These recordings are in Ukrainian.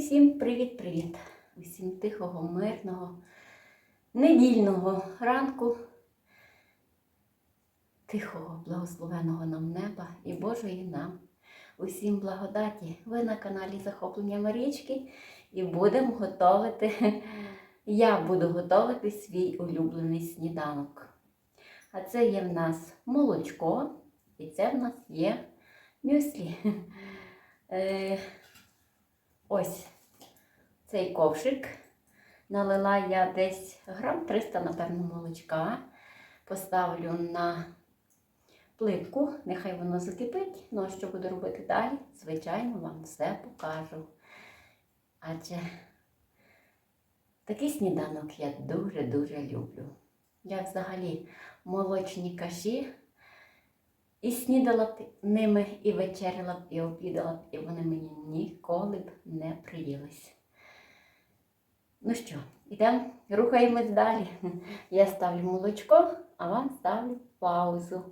усім привіт-привіт! Усім тихого, мирного, недільного ранку, тихого, благословеного нам неба і Божої нам. Усім благодаті. Ви на каналі Захоплення Марічки і будемо готувати. Я буду готувати свій улюблений сніданок. А це є в нас молочко, і це в нас є мюслі. Ось цей ковшик. Налила я десь грам 300, напевно, молочка. Поставлю на плитку, нехай воно закипить. Ну, а що буду робити далі, звичайно, вам все покажу. Адже такий сніданок я дуже-дуже люблю. Я взагалі молочні каші і снідала б ними, і вечеряла б, і обідала б, і вони мені ніколи б не приїлись. Ну що, йдемо, рухаємось далі. Я ставлю молочко, а вам ставлю паузу.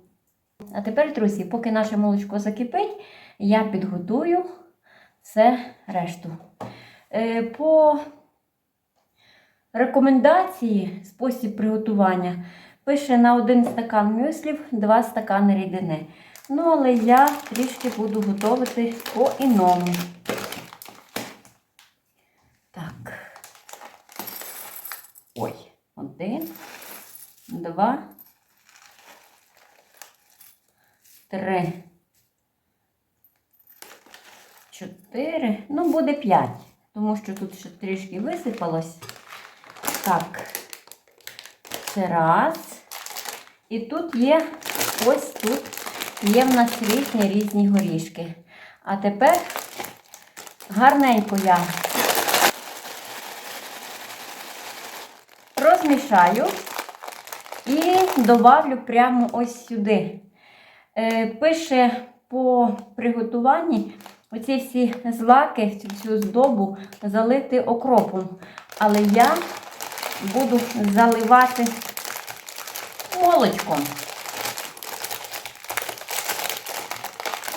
А тепер, друзі, поки наше молочко закипить, я підготую все решту. Е, По рекомендації спосіб приготування пише на один стакан мюслів 2 стакани рідини. Ну, але я трішки буду готувати по-іному. Так. Ой, один, два, три, чотири. Ну, буде п'ять, тому що тут ще трішки висипалось. Так. Це раз. І тут є, ось тут є в нас різні різні горішки. А тепер гарненько я розмішаю і добавлю прямо ось сюди. Е, Пише по приготуванні оці всі злаки, цю всю здобу залити окропом. Але я буду заливати молочком.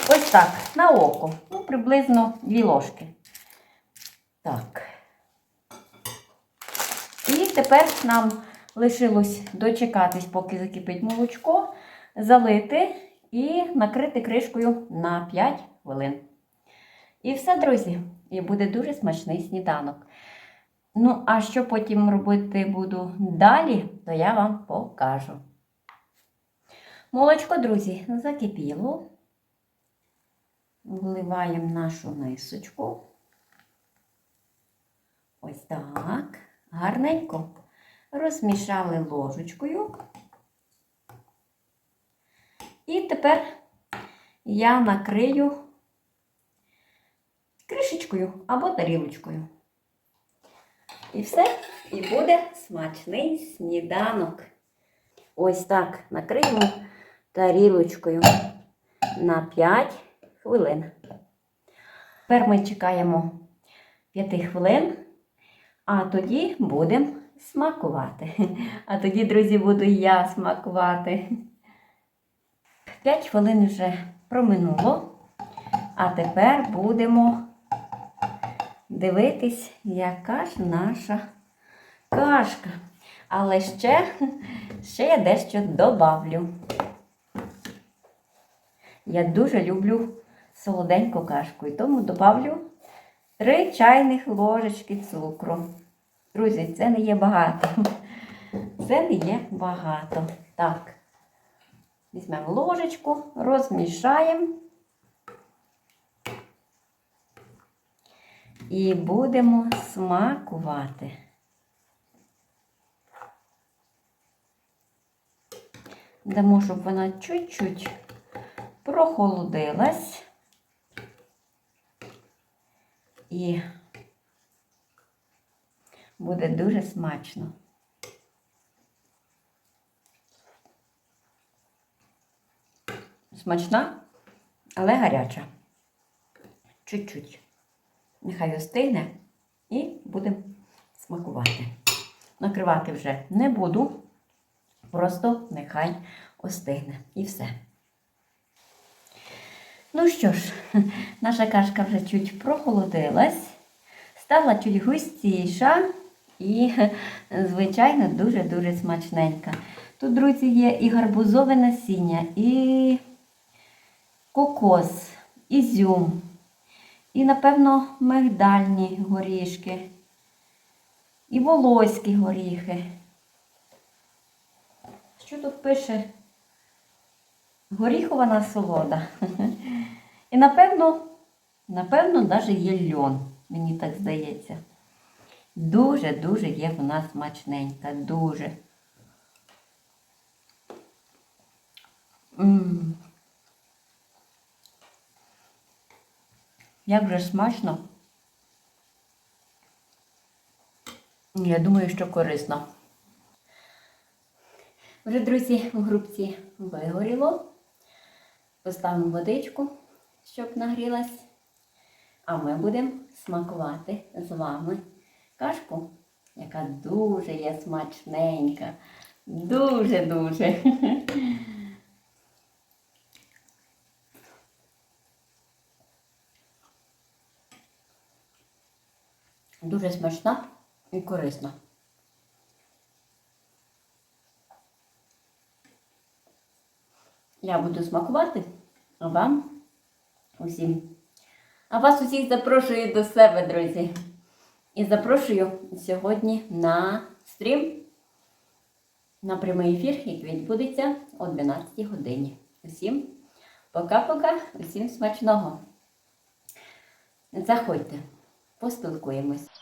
Ось так, на око. Ну, приблизно 2 ложки. Так. І тепер нам лишилось дочекатись, поки закипить молочко, залити і накрити кришкою на 5 хвилин. І все, друзі. І буде дуже смачний сніданок. Ну, а що потім робити буду далі, то я вам покажу. Молочко, друзі, закипіло. Вливаємо нашу мисочку. Ось так. Гарненько. Розмішали ложечкою. І тепер я накрию кришечкою або тарілочкою. І все, і буде смачний сніданок. Ось так накриємо тарілочкою на 5 хвилин. Тепер ми чекаємо 5 хвилин, а тоді будемо смакувати. А тоді, друзі, буду я смакувати. 5 хвилин вже проминуло, а тепер будемо дивитись, яка ж наша кашка. Але ще, ще я дещо добавлю. Я дуже люблю солоденьку кашку, і тому добавлю 3 чайних ложечки цукру. Друзі, це не є багато. Це не є багато. Так, візьмемо ложечку, розмішаємо. І будемо смакувати. Дамо, щоб вона чуть-чуть прохолодилась. І буде дуже смачно. Смачна, але гаряча. Чуть-чуть. Нехай остигне і будемо смакувати. Накривати вже не буду, просто нехай остигне. І все. Ну що ж, наша кашка вже чуть прохолодилась. стала чуть густіша і, звичайно, дуже-дуже смачненька. Тут, друзі, є і гарбузове насіння, і кокос, ізюм, і, напевно, мигдальні горішки, і волоські горіхи. Що тут пише? Горіхова насолода. І напевно, напевно, навіть є льон, мені так здається. Дуже-дуже є вона смачненька, дуже. М. Як же смачно. Я думаю, що корисно. Вже, друзі, в грубці вигоріло. Поставимо водичку, щоб нагрілась. А ми будемо смакувати з вами кашку, яка дуже є смачненька. Дуже-дуже. Дуже смачна і корисна. Я буду смакувати, а вам усім. А вас усіх запрошую до себе, друзі. І запрошую сьогодні на стрім, на прямий ефір, який відбудеться о 12 годині. Усім пока-пока, усім смачного. Заходьте, поспілкуємось.